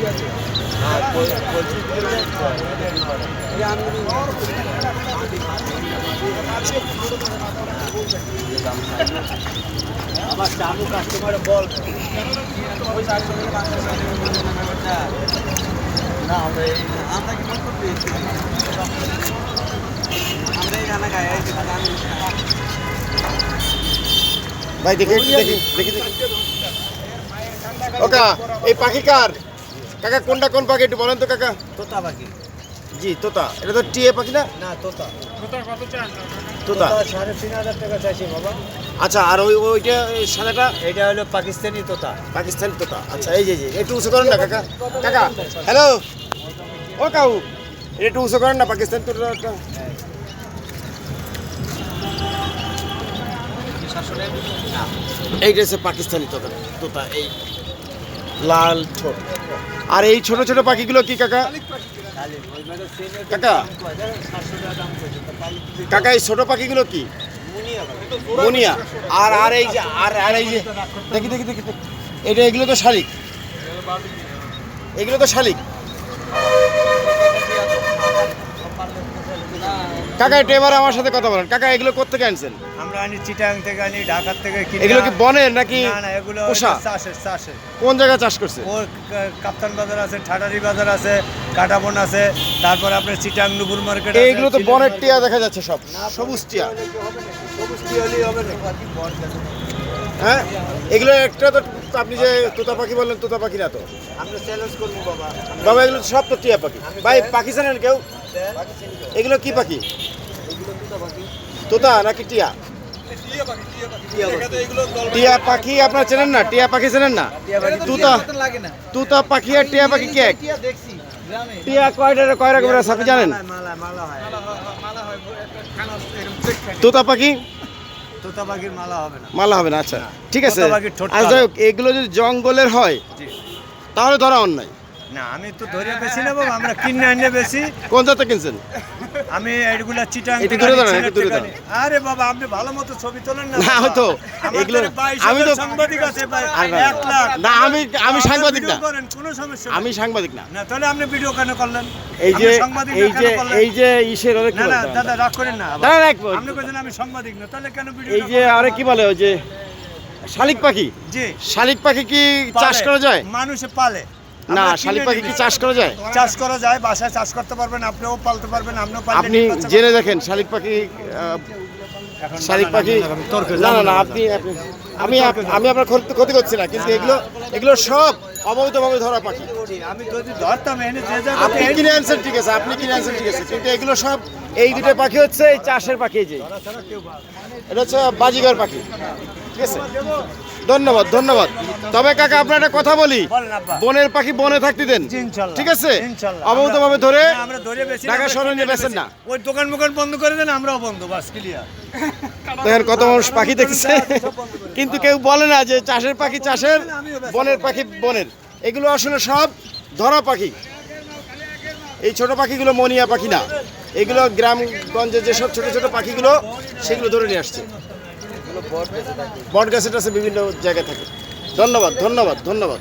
হ্যাঁ আমার চামু কাস্টমার বল। না আমরা কি মত পেয়েছি আমরা এই গানা গাই এই গানা ভাই দেখে দেখি দেখি দেখি। ও এই পাখি কার? কাকা কোনটা কোন পাখি একটু বলেন তো কাকা? তোতা পাখি। জি তোতা। এটা তো টিয়ে পাখি না? না তোতা। তোতা কত চান? তোতা। সাড়ে তিন হাজার টাকা চাইছি বাবা। আচ্ছা আর ওই ওইটা সাদাটা? এটা হলো পাকিস্তানি তোতা। পাকিস্তানি তোতা। আচ্ছা এই যে যে একটু উঁচু করেন না কাকা। কাকা হ্যালো? ও কাউ এটা একটু উঁচু করেন না পাকিস্তানি তোতাটা এইটা হচ্ছে পাকিস্তানি তোতা তোতা এই। লাল ঠোঁট আর এই ছোট ছোট পাখিগুলো কি, কাকা? কাকা? কাকা, এই ছোট পাখিগুলো কি? মুনিয়া। আর আর এই যে, আর আর এই যে দেখি দেখি দেখি। এটা, এগুলো তো শালিক। এগুলো তো শালিক। কাকা একটু এবার আমার সাথে কথা বলেন। কাকা এগুলো কোথেকে আনছেন? আমরা আনি চিটাং থেকে আনি ঢাকার থেকে কিনে এগুলো কি বনের নাকি না না এগুলো পোষা? চাষের চাষের। কোন জায়গায় চাষ করছে? ওর কাপ্তান বাজার আছে ঠাটারি বাজার আছে কাটাবন আছে তারপর আপনার চিটাং নুপুর মার্কেট আছে এইগুলো তো বনের টিয়া দেখা যাচ্ছে সব সবুজ টিয়া সবুজ টিয়া হলেই হবে না। হ্যাঁ? এগুলো একটা তো আপনি যে তোতা পাখি বললেন তোতা পাখি না তো? আমরা চ্যালেঞ্জ করব বাবা। বাবা এগুলো সব তো টিয়া পাখি। ভাই পাখি জানেন কেউ? এগুলো কি পাখি? তোতা নাকি টিয়া? টিয়া পাখি আপনারা চেনেন না? টিয়া পাখি চেনেন না? তুতা তুতা পাখি আর টিয়া পাখি কি? টিয়া দেখছি গ্রামে টিয়া কয়টা কয় রকমের আছে আপনি জানেন? তোতা পাখি? মালা হবে না আচ্ছা। ঠিক আছে। এগুলো যদি জঙ্গলের হয় তাহলে ধরা অন্যায়। না আমি তো ধরে বেশি নেব আমরা কিনে আনিয়ে বেশি। কোন জাতে কিনছেন? আমি এইগুলা চিটাং থেকে দূরে দাঁড়ান, দূরে থেকে আনি। আরে বাবা আপনি ভালো মতো ছবি তোলেন না না, হয়তো। এগুলো- আমি তো- সাংবাদিক আছে ভাই। আর না, এক লাখ। না, আমি- আমি সাংবাদিক না। করেন কোনো সমস্যা আমি সাংবাদিক না। না তাহলে আপনি ভিডিও কেন করলেন? এই যে সাংবাদিক এই যে? এই যে ইসের অনেক না না দাদা রাগ করেন না। দাঁড়ান মিনিট। আপনি বলছেন আমি সাংবাদিক না তাহলে কেন ভিডিও এই যে আরে কি বলে ওই যে শালিক পাখি? জি। শালিক পাখি কি চাষ করা যায়? মানুষে পালে। না শালিক পাখি কি চাষ করা যায়? চাষ করা যায় বাসায় চাষ করতে পারবেন আপনিও পালতে পারবেন আপনিও পালতে আপনি জেনে দেখেন শালিক পাখি শালিক পাখি না না না আপনি আমি আমি আপনার ক্ষতি ক্ষতি করছি না কিন্তু এগুলো এগুলো সব অবৈধভাবে ধরা পাখি। আমি যদি ধরতাম এনে আপনি কিনে আনছেন ঠিক আছে আপনি কিনে আনছেন ঠিক আছে কিন্তু এগুলো সব এই দুটো পাখি হচ্ছে এই চাষের পাখি যে। এটা হচ্ছে বাজিগার পাখি। ঠিক আছে। ধন্যবাদ ধন্যবাদ। তবে কাকা আপনার একটা কথা বলি। বনের পাখি বনে থাকতে দেন। ঠিক আছে? ইনশাল্লাহ। অবৈধভাবে ধরে টাকা সরে নিয়ে বেচেন না। ওই দোকান মোকান বন্ধ করে দেন আমরাও বন্ধ বাস ক্লিয়ার দেখেন কত মানুষ পাখি দেখছে। কিন্তু কেউ বলে না যে চাষের পাখি চাষের বনের পাখি বনের। এগুলো আসলে সব ধরা পাখি। এই ছোট পাখিগুলো মনিয়া পাখি না। এগুলো গ্রামগঞ্জে যেসব ছোট ছোট পাখিগুলো সেগুলো ধরে নিয়ে আসছে। বট আছে বিভিন্ন জায়গায় থাকে। ধন্যবাদ ধন্যবাদ ধন্যবাদ।